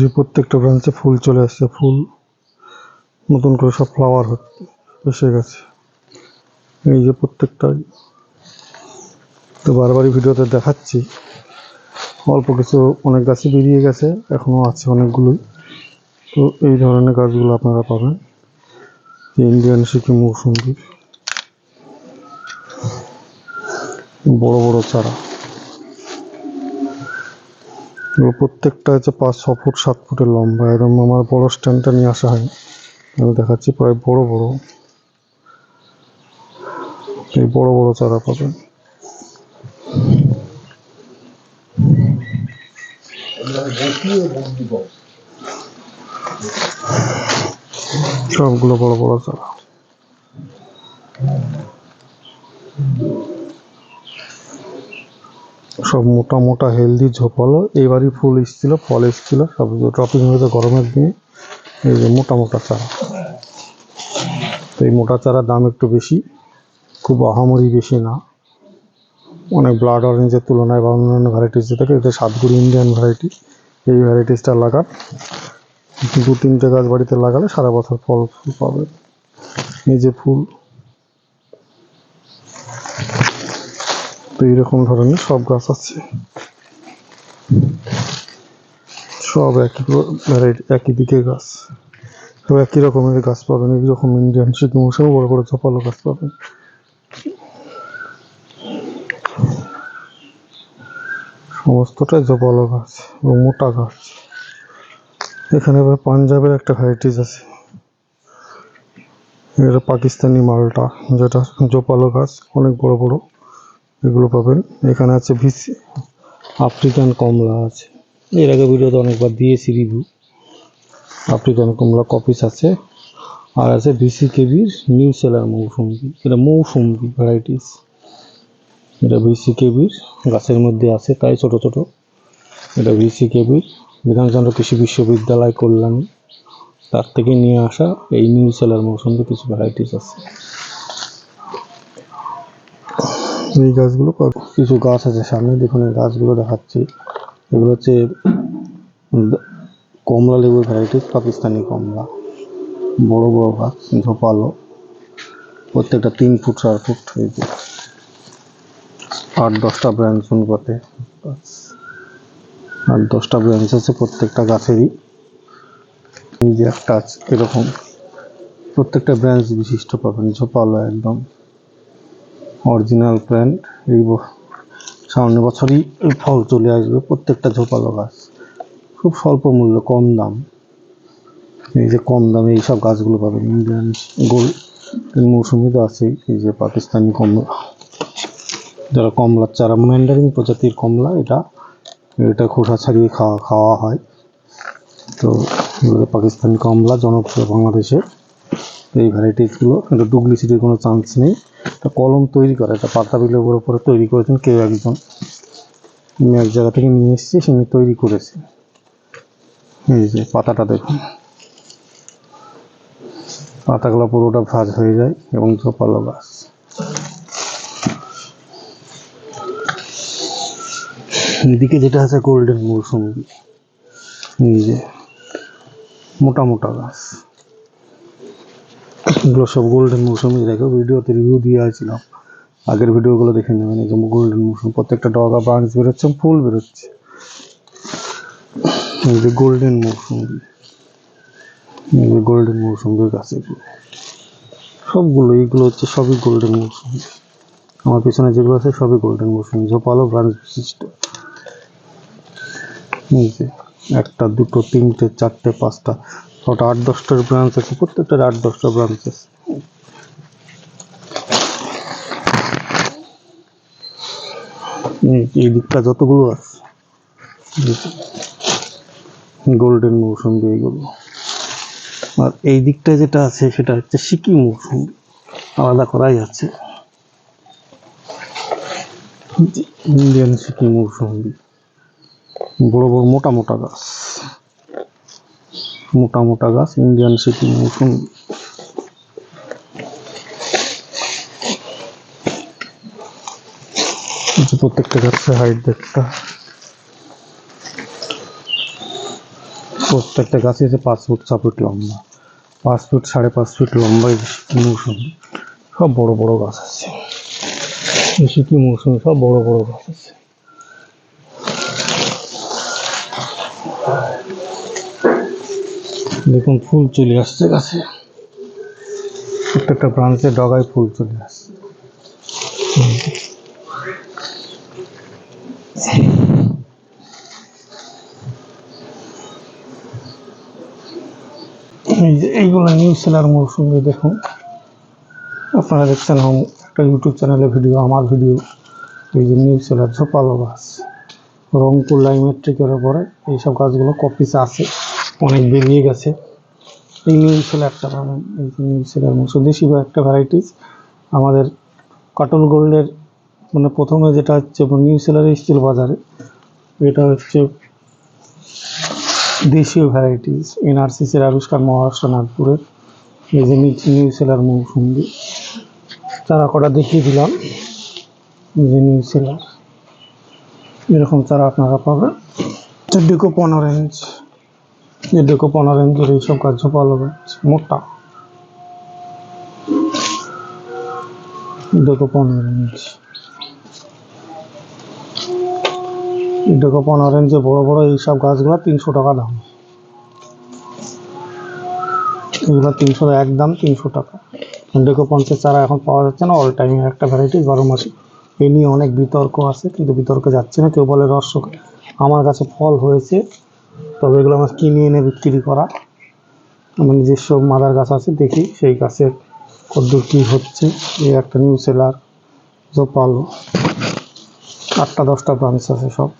যে প্রত্যেকটা ব্রাঞ্চে ফুল চলে আসছে, ফুল নতুন করে সব ফ্লাওয়ার হচ্ছে, এসে গেছে। এই যে প্রত্যেকটাই তো বারবারই ভিডিওতে দেখাচ্ছি। অল্প কিছু অনেক গাছই বেরিয়ে গেছে এখনও আছে অনেকগুলোই। তো এই ধরনের গাছগুলো আপনারা পাবেন। ইন্ডিয়ান সিকিম মৌসুমি বড় বড় চারা। প্রত্যেকটা হচ্ছে পাঁচ, ছ ফুট, সাত ফুটের লম্বা। এরকম আমার বড় স্ট্যান্ডটা নিয়ে আসা হয়। আমি দেখাচ্ছি, প্রায় বড় বড়। এই বড় বড় চারা পাবেন। সবগুলো বড় বড় চারা। সব মোটা মোটা হেলদি ঝোপালো। এবারই ফুল এসেছিল, ফল এসেছিল, সব ড্রপিং হয়েছে গরমের দিনে। এই যে মোটা মোটা চারা। এই মোটা চারার দাম একটু বেশি, খুব আহামরি বেশি না। অনেক ব্লাড অরেঞ্জের তুলনায় বা অন্যান্য ভ্যারাইটিস থেকে এটা সাতগুড়ি ইন্ডিয়ান ভ্যারাইটি এই ভ্যারাইটিসটা লাগান। দু তিনটে গাছ বাড়িতে লাগালে সারা বছর ফল ফুল পাবে। এই যে ফুল তো এইরকম ধরনের সব গাছ আছে। সব একই ভ্যারাইটি একই দিকে গাছ। সব একই রকমের গাছ পাবেন এইরকম ইন্ডিয়ান সিকিম মৌসুমে বড় বড় ঝোপালো গাছ পাবেন। সমস্তটাই জপালো গাছ এবং মোটা গাছ। এখানে আবার পাঞ্জাবের একটা ভ্যারাইটিস আছে। এটা পাকিস্তানি মালটা, যেটা জোপালো গাছ, অনেক বড় বড়। এগুলো পাবেন। এখানে আছে ভিসি আফ্রিকান কমলা আছে। এর আগে ভিডিওতে অনেকবার দিয়েছি রিভিউ আফ্রিকান কমলা কপিস আছে। আর আছে ভিসি কেবির নিউ সেলার মৌসুমি। এটা মৌসুমি ভ্যারাইটিস এটা ভিসি কেবির গাছের মধ্যে আছে, তাই ছোট ছোট। এটা ভিসি কেবির বিধানচন্দ্র কৃষি বিশ্ববিদ্যালয় কল্যাণ। তার থেকে নিয়ে আসা এই নিউ সেলার মৌসুমি কিছু ভ্যারাইটিস আছে। এই গাছগুলো কিছু গাছ আছে সামনে, দেখুন এই গাছগুলো দেখাচ্ছি। এগুলো হচ্ছে কমলা লেবুর ভ্যারাইটিস পাকিস্তানি কমলা। বড় বড় গাছ ঝোপালো প্রত্যেকটা তিন ফুট, চার ফুট, এই যে। আট, দশটা ব্রাঞ্চ অনুপাতে আট, দশটা ব্রাঞ্চ আছে প্রত্যেকটা গাছেরই। যে একটা এরকম। প্রত্যেকটা ব্রাঞ্চ বিশিষ্ট পাবেন ঝোপালো একদম। অরিজিনাল প্ল্যান্ট এই সামনের বছরই ফল চলে আসবে, প্রত্যেকটা ঝোপালো গাছ। খুব স্বল্প মূল্য, কম দাম। এই যে কম দামে এইসব গাছগুলো পাবেন। ইন্ডিয়ান গোল মৌসুমি তো আছেই, এই যে পাকিস্তানি কমলা। যারা কমলার চারা ম্যান্ডারিন প্রজাতির কমলা, এটা এটা খোসা ছাড়িয়ে খাওয়া খাওয়া হয়। তো এগুলো পাকিস্তানি কমলা জনপ্রিয় বাংলাদেশে। এই ভ্যারাইটিসগুলো কিন্তু ডুপ্লিসিটির কোনো চান্স নেই। এটা কলম তৈরি করে এটা পাতা লেবুর উপরে তৈরি করেছেন কেউ একজন। আমি এক জায়গা থেকে নিয়ে এসেছি, সে তৈরি করেছে। এই যে পাতাটা দেখুন। পাতাগুলো পুরোটা ভাজ হয়ে যায় এবং ঝোপালো গাছ। এদিকে যেটা আছে গোল্ডেন মৌসুমি। এই যে মোটা মোটা গাছ। এগুলো সব গোল্ডেন মৌসুমি দেখো, ভিডিওতে রিভিউ দিয়ে আসছিলাম আগের ভিডিওগুলো দেখে নেবেন, এই যে গোল্ডেন মৌসুম। প্রত্যেকটা ডগা ব্রাঞ্চ বেরোচ্ছে ফুল বেরোচ্ছে। এই যে গোল্ডেন মৌসুমি। এই যে গোল্ডেন মৌসুমির গাছ সবগুলো, এইগুলো হচ্ছে সবই গোল্ডেন মৌসুমি। আমার পিছনে যেগুলো আছে, সবই গোল্ডেন মৌসুমি। ঝোপালো ব্রাঞ্চ বিশিষ্ট। একটা, দুটো, তিনটে, চারটে, পাঁচটা। ছটা আট, দশটার ব্রাঞ্চ আছে, প্রত্যেকটার আট, দশটা ব্রাঞ্চ আছে। এই দিকটা যতগুলো আছে গোল্ডেন মৌসুমি এইগুলো আর এই দিকটা যেটা আছে, সেটা হচ্ছে সিকিম মৌসুমি। আলাদা করাই আছে। ইন্ডিয়ান সিকিম মৌসুমি। বড় বড়, মোটা মোটা গাছ। মোটা মোটা গাছ ইন্ডিয়ান এই যে প্রত্যেকটা গাছের হাইট দেখটা প্রত্যেকটা গাছে আছে পাঁচ ফুট ছ ফুট লম্বা। পাঁচ ফুট, সাড়ে পাঁচ ফুট লম্বা কি মৌসুমি। সব বড় বড় গাছ আছে। বেশি কি মৌসুমি সব বড় বড় গাছ আছে। দেখুন, ফুল চলে আসছে গাছে। প্রত্যেকটা ব্রাঞ্চে ডগায় ফুল চলে আসছে। এইগুলো নিউজ সেলার মৌসুমি দেখুন। আপনারা দেখছেন একটা ইউটিউব চ্যানেলে ভিডিও আমার ভিডিও এই যে নিউজ সেলার ঝোপালো গাছ। রংপুর লাইমেট্রিকের ওপরে এইসব গাছগুলো কপিসে আছে। অনেক বেরিয়ে গেছে। এই নিউজ সেলারটা পাবেন এই যে নিউজ সেলার মৌসুম বা একটা ভ্যারাইটিস আমাদের কাটল গোল্ডের মানে প্রথমে যেটা হচ্ছে নিউ সেলার স্টিল বাজারে, এটা হচ্ছে দেশীয় ভ্যারাইটিস এনআরসিসির আবিষ্কার মহারাষ্ট্র, নাগপুরের। এই যে নিউ নিউ সেলার মৌসুমি চারা কটা দেখিয়ে দিলাম। যে নিউ সেলার। এরকম চারা আপনারা পাবেন। ডেকো পনেরো ইঞ্চ এই ডেকো পনেরো ইঞ্চের এইসব গাছ ভালো গাছ মোটা। ডেকো পনেরো ইঞ্চ ডেকো পনেরো ইঞ্চে বড় বড় এইসব গাছগুলো তিনশো টাকা দাম। এগুলো তিনশো এক দাম, তিনশো টাকা। ডেকো পঞ্চাশ চারা এখন পাওয়া যাচ্ছে না অল টাইমের একটা ভ্যারাইটি বারো মাসে। এই নিয়ে অনেক বিতর্ক আছে, কিন্তু বিতর্কে যাচ্ছে না। কেউ বলে রস। আমার কাছে ফল হয়েছে তবে এগুলো আমার কিনে এনে বিক্রি করা। আমার নিজস্ব মাদার গাছ আছে, দেখি সেই গাছের কদ্দূর কী হচ্ছে। এই একটা নিউ সেলার জোপালো। আটটা দশটা ব্রাঞ্চ আছে সব।